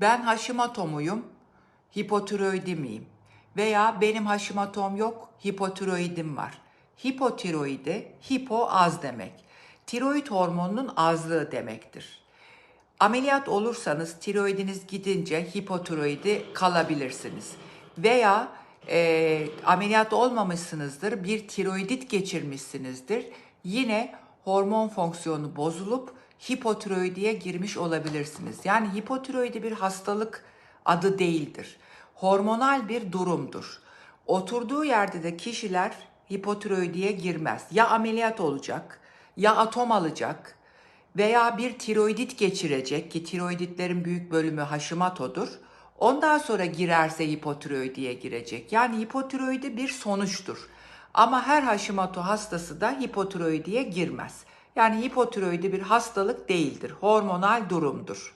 Ben Hashimoto muyum? Hipotiroidi miyim? Veya benim Hashimoto'm yok, hipotiroidim var. Hipotiroidi, hipo az demek. Tiroid hormonunun azlığı demektir. Ameliyat olursanız tiroidiniz gidince hipotiroidi kalabilirsiniz. Veya e, ameliyat olmamışsınızdır, bir tiroidit geçirmişsinizdir. Yine hormon fonksiyonu bozulup hipotiroidiye girmiş olabilirsiniz. Yani hipotiroidi bir hastalık adı değildir. Hormonal bir durumdur. Oturduğu yerde de kişiler hipotiroidiye girmez. Ya ameliyat olacak, ya atom alacak, veya bir tiroidit geçirecek ki tiroiditlerin büyük bölümü Hashimoto'dur. Ondan sonra girerse hipotiroidiye girecek. Yani hipotiroidi bir sonuçtur. Ama her Hashimoto hastası da hipotiroidiye girmez. Yani hipotiroidi bir hastalık değildir. Hormonal durumdur.